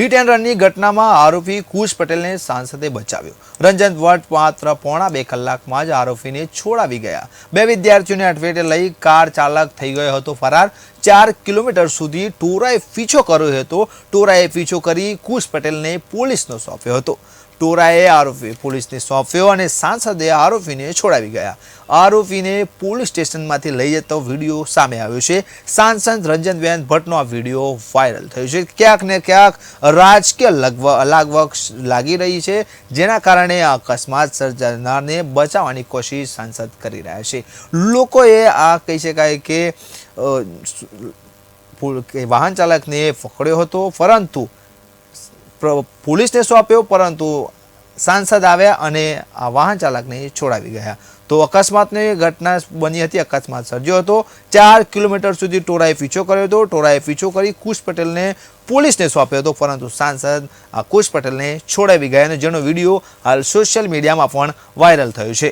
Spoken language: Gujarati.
હિટ એન્ડ રનની ઘટનામાં આરોપી કુશ પટેલને સાંસદે બચાવ્યો. રંજન ભટ્ટ માત્ર પોણા બે કલાકમાં જ આરોપીને છોડાવી ગયા. બે વિદ્યાર્થીઓને અટવેટે લઈ કાર ચાલક થઈ ગયો હતો ફરાર. ચાર કિલોમીટર સુધી ટોરાએ પીછો કર્યો હતો. ટોરાએ પીછો કરી કુશ પટેલને પોલીસનો સોંપ્યો હતો. ટોરાએ આરોપી પોલીસને સોંપ્યો અને સાંસદે આરોપીને છોડાવી ગયા. આરોપીને પોલીસ સ્ટેશનમાંથી લઈ જતો વીડિયો સામે આવ્યો છે. સાંસદ રંજનબેન ભટ્ટનો આ વીડિયો વાયરલ થયો છે. ક્યાંક ને ક્યાંક રાજકીય લગવ લાગવક લાગી રહી છે, જેના કારણે આ અકસ્માત સર્જનારને બચાવવાની કોશિશ સાંસદ કરી રહ્યા છે. લોકોએ આ કહી શકાય કે વાહન ચાલકને પકડ્યો હતો, પરંતુ પ્ર- પોલીસને સોંપ્યો, પરંતુ સાંસદ આવ્યા અને આ વાહન ચાલકને છોડાવી ગયા. તો અકસ્માતની ઘટના બની હતી અકસ્માત સર્જ્યો હતો. ચાર કિલોમીટર સુધી ટોળાએ પીછો કર્યો હતો. ટોળાએ પીછો કરી કુશ પટેલને પોલીસને સોંપ્યો હતો, પરંતુ સાંસદ આ કુશ પટેલને છોડાવી ગયા અને જેનો વીડિયો હાલ સોશિયલ મીડિયામાં પણ વાયરલ થયો છે.